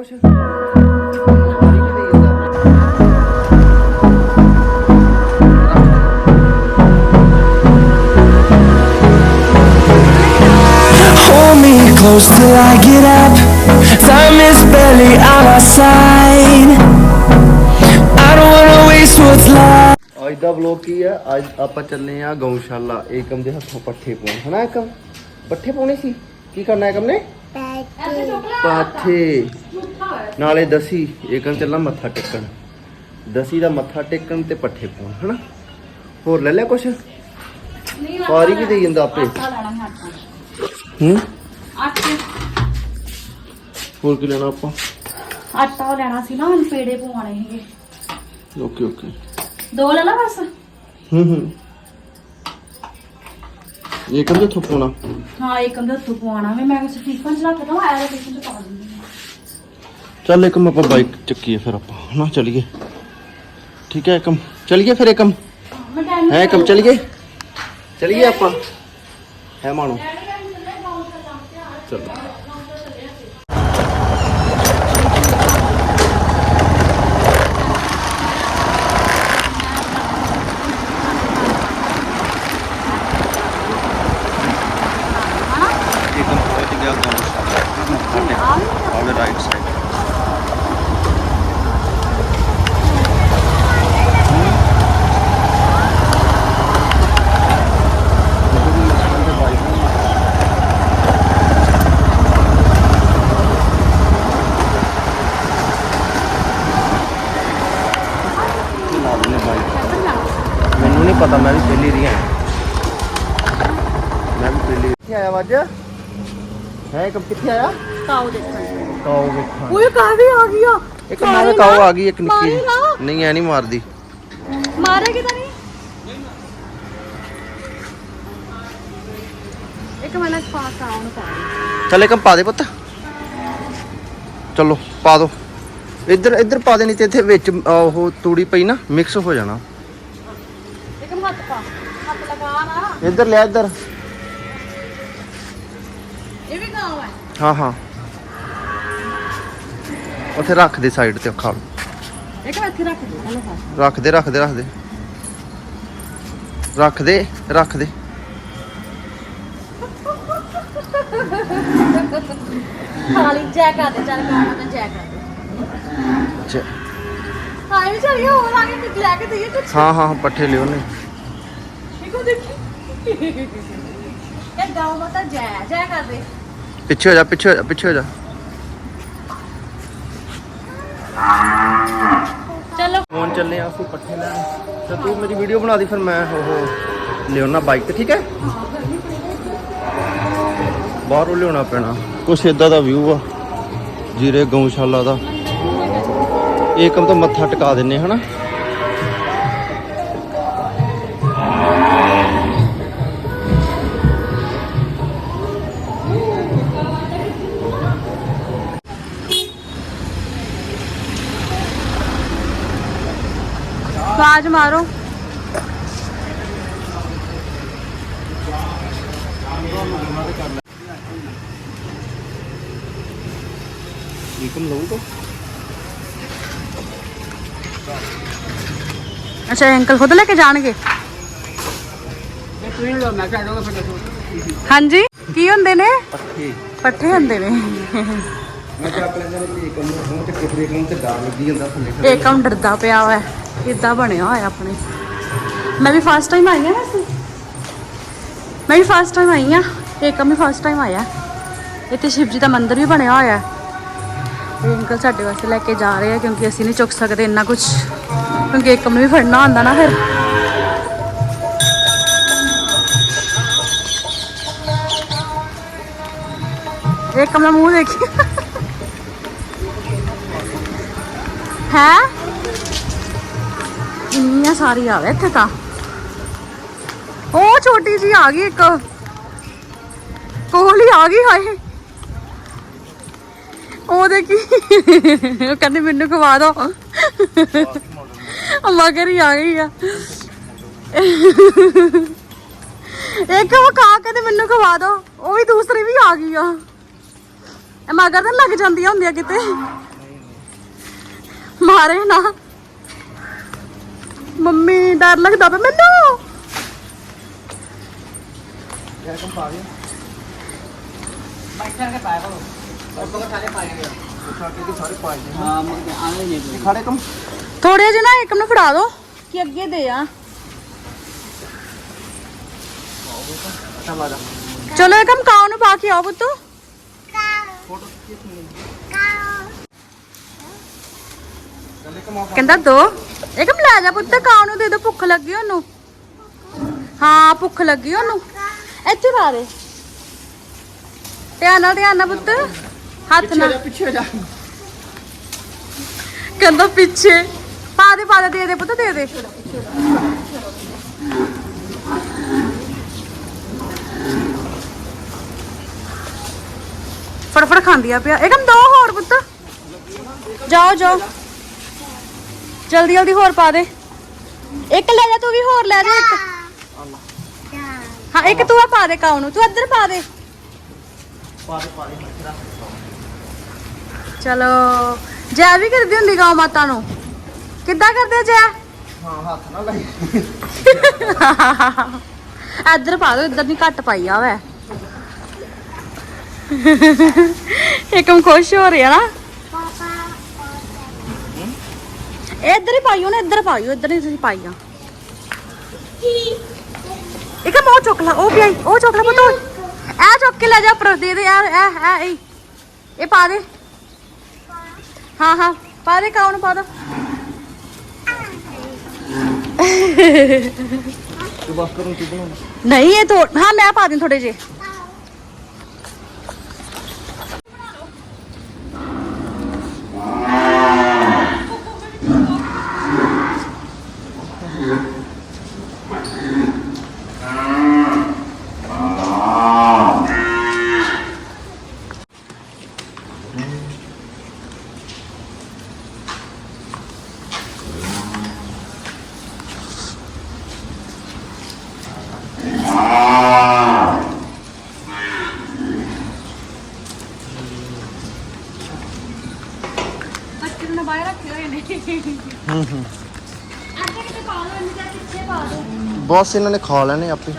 ਕੁਛ close till I get up. Time is barely on our side. I don't wanna waste what's left. ਅੱਜ ਦਾ vlog ਕੀ ਆ ਅੱਜ ਆਪਾਂ ਚੱਲੇ ਆ ਗਊਸ਼ਾਲਾ ਏਕਮ ਦੇ ਹੱਥੋਂ ਪੱਠੇ ਪਾਉਣ ਹਨਾ ਏਕਮ ਪੱਠੇ ਪਾਉਣੇ ਸੀ ਕੀ ਕਰਨਾ ਏਕਮ ਨੇ ਪਾਠੇ ਨਾਲੇ ਦਸੀ ਏਕਮ ਚੱਲਾ ਮੱਥਾ ਟੇਕਣ। ਦਸੀ ਦਾ ਮੱਥਾ ਟੇਕਣ ਤੇ ਪੱਠੇ ਪਾਉਣ ਹਨਾ? ਹੋਰ ਲੈ ਲਿਆ ਕੁਛ? ਪਾਰੀ ਕੀ ਦੇਈ ਜਾਂਦਾ ਆਪੇ। ਹੂੰ? ਆਟੇ। ਹੋਰ ਕੀ ਲੈਣਾ ਆਪਾਂ? ਆਟਾ ਲੈਣਾ ਸੀ ਨਾ ਹੁਣ ਪੇੜੇ ਪਵਾਉਣੇ ਸੀਗੇ। Okay okay. ਦੋ ਲੈ ਲਾ ਬਸ? ਹੂੰ ਹੂੰ। ਏਕਮ ਦੇ ਹੱਥੋਂ ਪਾਉਣਾ? ਹਾਂ ਇੱਕ ਅੰਦਰ ਤੂੰ ਪਵਾਉਣਾ ਵੇ? ਮੈਂ ਕਿਸੇ ਟਿਫਨ ਚ ਰੱਖ ਦਵਾਂ ਐਰੇ ਟਿਫਨ ਚ ਪਾ ਦਿੰਦੀ ਹਾਂ। ਚੱਲ ਏਕਮ ਆਪਾਂ ਬਾਈਕ ਚੱਕੀਏ ਫਿਰ ਆਪਾਂ ਹਨਾ? ਚਲੀਏ। ਠੀਕ ਹੈ ਏਕਮ ਚਲੀਏ ਫਿਰ ਏਕਮ ਮੈਂ ਟਾਈਮ ਹੈ ਏਕਮ ਚਲੀਏ? ਚਲੀਏ ਆਪਾਂ। ਹੈ ਮਾਣੋ। ਚਲੋ ਏਕਮ ਪਹੁੰਚ ਗਿਆ ਗਾਉਂ on the right side. ਮੈਨੂੰ ਨਹੀਂ ਪਤਾ ਮੈਂ ਵੀ ਪਹਿਲੀ ਰਹੀ ਆਇਆ ਮੈਂ ਵੀ ਪਹਿਲੀ ਕਿੱਥੇ ਆਇਆ ਵੱਜ ਹੈ ਕਬ ਕਿੱਥੇ ਆਇਆ? ਕਾਉ ਦੇਖਣ। ਕਾਓ ਵੇਖਾਂ। ਓਏ ਕਾਹਦੀ ਆ ਗਈ ਆ? ਇੱਕ ਮੈਂ ਕਾਓ ਆ ਗਈ ਇੱਕ ਨਿੱਕੀ ਮਾਰੀ ਨਾ। ਨਹੀਂ ਐ ਨਹੀਂ ਮਾਰਦੀ। ਮਾਰੇ ਕਿਦਾਂ ਨਹੀਂ? ਇੱਕ ਮਿੰਟ ਪਾਸ ਆਉਣ ਪਾ ਚੱਲ ਪਾ ਦੇ ਪੁੱਤ। ਚਲੋ ਪਾ ਦੋ। ਇੱਧਰ ਇੱਧਰ ਪਾ ਦੇ ਨਹੀਂ ਤੇ ਇੱਥੇ ਵਿੱਚ ਅਹ, ਉਹ ਤੂੜੀ ਪਈ ਨਾ ਮਿਕਸ ਹੋ ਜਾਣਾ। ਇੱਕ ਹੱਥ ਪਾ। ਹੱਥ ਲਗਾ ਨਾ। ਇੱਧਰ ਲਿਆ ਇੱਧਰ। ਇਹ ਵੀ ਗਾਉ ਹੈ ਹਾਂ ਹਾਂ। ਉੱਥੇ ਰੱਖ ਦੇ ਸਾਈਡ ਤੇ ਖਾ ਇੱਕ ਮੈਂ ਇੱਥੇ ਰੱਖ ਦੇ? ਰੱਖ ਦੇ ਰੱਖ ਦੇ ਰੱਖ ਦੇ। ਰੱਖ ਦੇ ਰੱਖ ਦੇ। ਖਾਲੀ ਜੈ ਕਰ ਦੇ ਚੱਲ ਗਾਉਂ ਤਾਂ ਜੈ ਕਰ ਦੇ। ਚ- ਹਾਂ ਇਹ ਚੱਲ ਗਿਆ ਹੋਰ ਆ ਕੇ ਕੁਝ ਲੈ ਕੇ ਦਈਏ ਕੁਝ ਹਾਂ ਹਾਂ ਪੱਠੇ ਲਿਓ ਨੇ ਦੇਖੋ ਦੇਖੀ? ਇਹ ਗਾਉਂ ਮਤਾ ਜੈ ਜੈ ਕਰ ਦੇ। ਪਿੱਛੇ ਹੋ ਜਾ ਪਿੱਛੇ ਹੋ ਜਾ ਪਿੱਛੇ ਹੋ ਜਾ। ਚੱਲੇ ਆ, ਅਸੀਂ ਪੱਠੇ ਲੈਣ। ਤੇ ਤੂੰ ਮੇਰੀ ਵੀਡੀਓ ਬਣਾ ਦੀ, ਫਿਰ ਮੈਂ ਉਹ ਲਿਆਉਣਾ ਬਾਈਕ ਤੇ ਠੀਕ ਹੈ? ਬਾਹਰੋਂ ਲਿਆਉਣਾ ਪੈਣਾ। ਕੁਛ ਇਦਾਂ ਦਾ ਵਿਊ ਆ, ਜੀਰੇ ਗਊਸ਼ਾਲਾ ਦਾ। ਇਹ ਕੰਮ ਤਾਂ ਮੱਥਾ ਟਿਕਾ ਦਿੰਨੇ ਹਨਾ? ਬਾਜ ਮਾਰੋ। ਏਕਮ ਲਊਗਾ ਅੱਛਾ ਅੰਕਲ ਖੁਦ ਲੈ ਕੇ ਜਾਣਗੇ? ਹਾਂਜੀ ਕੀ ਹੁੰਦੇ ਨੇ? ਪੱਠੇ। ਪੱਠੇ ਹੁੰਦੇ ਨੇ। ਮੈਂ ਕਿਹਾ ਆਪਣੇ ਨਾਲ ਏਕਮ ਨੂੰ ਮੂੰਹ ਤੇ ਕਿਫਰੇ ਨੂੰ ਤੇ ਡਰ ਲੱਗੀ ਜਾਂਦਾ ਥੱਲੇ ਏਕਮ ਡਰਦਾ ਪਿਆ ਹੋਇਆ ਇਦਾਂ ਬਣਿਆ ਹੋਇਆ ਆਪਣੇ। ਮੈਂ ਵੀ ਫਸਟ ਟਾਈਮ ਆਈ ਆ ਨਾ ਮੈਂ ਵੀ ਫਸਟ ਟਾਈਮ ਆਈ ਆ ਏਕਮ ਵੀ ਫਸਟ ਟਾਈਮ ਆਇਆ। ਇੱਥੇ ਸ਼ਿਵ ਜੀ ਦਾ ਮੰਦਿਰ ਵੀ ਬਣਿਆ ਹੋਇਆ। ਹੈ ਇਹ ਅੰਕਲ ਸਾਡੇ ਵਾਸਤੇ ਲੈ ਕੇ ਜਾ ਰਹੇ ਆ, ਕਿਉਂਕਿ ਅਸੀਂ ਨਹੀਂ ਚੁੱਕ ਸਕਦੇ ਇੰਨਾ ਕੁਝ ਕਿਉਂਕਿ ਇੱਕ ਨੂੰ ਵੀ ਫੜਨਾ ਹੁੰਦਾ ਨਾ ਫਿਰ। ਏਕਮ ਦਾ ਮੂੰਹ ਦੇਖੀ। ਹੈ? ਇੰਨੀਆਂ ਸਾਰੀ ਆਵੇ ਇੱਥੇ ਤਾਂ। ਉਹ ਛੋਟੀ ਜੀ ਆ ਗਈ ਇੱਕ। ਕੋਹਲੀ ਆ ਗਈ ਹਾਏ। ਉਹ ਦੇਖੀ। ਉਹ ਕਹਿੰਦੀ ਮੈਨੂੰ ਖਵਾ ਦੋ। ਮਗਰ ਹੀ ਆ ਗਈ ਆ। ਇੱਕ ਉਹ ਖਾ ਕੇ ਤੇ ਮੈਨੂੰ ਖਵਾ ਦੋ। ਉਹ ਵੀ ਦੂਸਰੀ ਵੀ ਆ ਗਈ ਆ। ਮਗਰ ਤਾਂ ਲੱਗ ਜਾਂਦੀਆਂ ਹੁੰਦੀਆਂ ਕਿਤੇ। ਮਾਰੇ ਨਾ। ਮੰਮੀ ਡਰ ਲੱਗਦਾ ਪਿਆ ਮੈਨੂੰ। ਯਾਰ ਕੰਮ ਪਾ ਗਿਆ ਬਾਈਕ ਕੇ ਪਾਇਆ ਕਰੋ। ਉਸ ਤੋਂ ਸਾਰੇ ਪਾਇਆ ਗਿਆ ਉਠਾ ਕੇ ਸਾਰੇ ਪਾਇਆ ਹਾਂ ਮੈਂ ਆਣੇ ਨਹੀਂ ਖੜੇ ਕੰਮ ਥੋੜੇ ਜਿਹਾ ਨਾ ਇੱਕ ਨੂੰ ਫੜਾ ਦਿਓ ਕਿ ਅੱਗੇ ਦੇ ਆ। ਚਲੋ ਇਹ ਕੰਮ ਕਾਉ ਨੂੰ ਪਾ ਕੇ ਆਓ ਪੁੱਤੂ। ਕਾਉ ਫੋਟੋ ਕਿਸ ਨੂੰ ਕਹਿੰਦਾ ਦੋ। ਇਹ ਕਮ ਲੈ ਜਾ ਪੁੱਤ ਕਾਉ ਨੂੰ ਦੇ ਦੋ ਭੁੱਖ ਲੱਗੀ ਉਹਨੂੰ। ਹਾਂ ਭੁੱਖ ਲੱਗੀ ਉਹਨੂੰ। ਇੱਥੇ ਲਾ ਦੇ। ਧਿਆਨ ਨਾਲ ਧਿਆਨ ਨਾਲ ਪੁੱਤ। ਹੱਥ ਨਾਲ। ਪਿੱਛੇ ਜਾ। ਕਹਿੰਦਾ ਪਿੱਛੇ। ਪਾ ਦੇ ਪਾ ਦੇ ਦੇ ਪੁੱਤ ਦੇ ਦੇ। ਫੜਫੜ ਖਾਂਦੀ ਆ ਪਿਆ। ਇਹ ਕਮ ਦੋ ਹੋਰ ਪੁੱਤ। ਜਾਓ ਜਾਓ। ਜਲਦੀ ਜਲਦੀ ਹੋਰ ਪਾ ਦੇ। ਇੱਕ ਲੈ ਜਾ ਤੂੰ ਵੀ ਹੋਰ ਲੈ ਜਾ ਇੱਕ। ਹਾਂ ਇੱਕ ਤੂੰ ਆ ਪਾ ਦੇ ਕਾਉ ਨੂੰ ਤੂੰ ਇੱਧਰ ਪਾ ਦੇ। ਚਲੋ ਜੈ ਵੀ ਕਰਦੀ ਹੁੰਦੀ ਗਾਉ ਮਾਤਾ ਨੂੰ। ਕਿੱਦਾਂ ਕਰਦੇ ਜੈ? ਹਾਂ ਹੱਥ ਨਾਲ ਲਾਈ। ਇੱਧਰ ਪਾ ਦੋ ਇੱਧਰ ਨਹੀਂ ਘੱਟ ਪਾਈ ਆ ਵੈ। ਇੱਕ ਮ ਖੁਸ਼ ਹੋ ਰਿਹਾ ਨਾ। ਇੱਧਰ ਹੀ ਪਾਈਓ ਨਾ ਇੱਧਰ ਪਾਈਓ ਇੱਧਰ ਨਹੀਂ ਤੁਸੀਂ ਪਾਈਆ ਇੱਕ ਮੋ ਚੋਕਲਾ ਉਹ ਵੀ ਉਹ ਚੋਕਲਾ ਪਤੋ ਇਹ ਚੁੱਕ ਕੇ ਲੈ ਜਾ ਉੱਪਰ ਦੇ ਦੇ ਯਾਰ ਇਹ ਇਹ ਇਹ ਇਹ ਪਾ ਦੇ। ਹਾਂ ਹਾਂ ਪਾ ਦੇ ਕਾਉਣ ਪਾ ਦੋ। ਤੂੰ ਬਸ ਕਰੂੰ ਤੂੰ ਨਹੀਂ ਇਹ ਤੋਂ ਹਾਂ ਮੈਂ ਪਾ ਦਿੰ ਥੋੜੇ ਜੇ ਪਾ ਦੋ ਬਸ ਇਹਨਾਂ ਨੇ ਖਾ ਲੈਣੇ ਆਪੇ।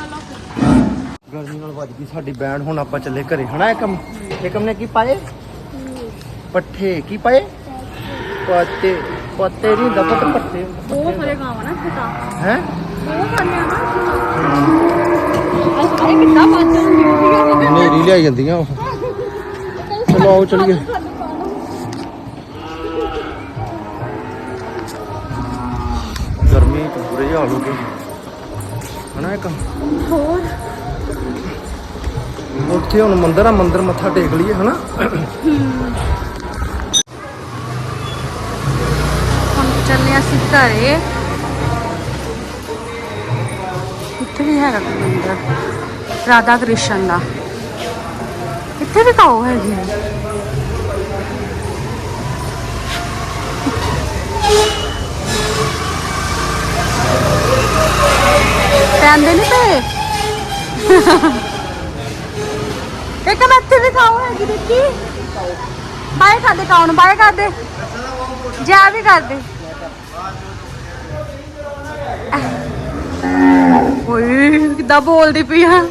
ਗਰਮੀ ਨਾਲ ਵੱਜ ਗਈ ਸਾਡੀ ਬੈਂਡ ਹੁਣ ਆਪਾਂ ਚੱਲੇ ਘਰੇ। ਹਨਾ ਏਕਮ? ਏਕਮ ਨੇ ਕੀ ਪਾਏ? ਪੱਠੇ ਕੀ ਪਾਏ? ਪੱਤੇ ਪੱਤੇ ਨਹੀਂ ਦਫਤ ਪੱਤੇ ਉਹ ਸਾਰੇ ਗਾਵਾਂ ਨਾ ਕਿਤਾ ਹੈ? ਉਹ ਖਾਣੇ ਆ ਨਾ ਸਾਰੇ ਕਿੱਦਾਂ ਹੁੰਦੀ ਨੇਰੀ ਲਿਆਈ ਜਾਂਦੀਆਂ ਉਹ। ਚਲੋ ਆਓ ਚਲੀਏ। ਗਰਮੀ ਚ ਬੁਰੇ ਹਾਲ ਹੋ ਗਏ। ਹਨਾ ਏਕਮ ਹੋਰ? ਉੱਥੇ ਹੁਣ ਮੰਦਿਰ ਆ ਮੰਦਿਰ ਮੱਥਾ ਟੇਕ ਲਈਏ ਹਨਾ ਹੁਣ ਚੱਲੇ ਅਸੀਂ ਘਰੇ। ਇੱਥੇ ਵੀ ਹੈਗਾ ਮੰਦਿਰ? ਰਾਧਾ ਕ੍ਰਿਸ਼ਨ ਦਾ। ਇੱਥੇ ਵੀ ਕਾਓ ਹੈਗੀ ਹੈ ਪੈਂਦੇ ਨਹੀਂ ਪਏ? ਇੱਕ ਮੈਂ ਇੱਥੇ ਵੀ ਖਾਓ ਹੈਗੀ ਦੇਖੀ। ਬਾਏ ਕਰਦੇ ਕਾਉਣ ਬਾਏ ਕਰਦੇ ਜਾ ਵੀ ਕਰਦੇ ਓਏ ਕਿੱਦਾਂ ਬੋਲਦੀ ਪਈ ਆ?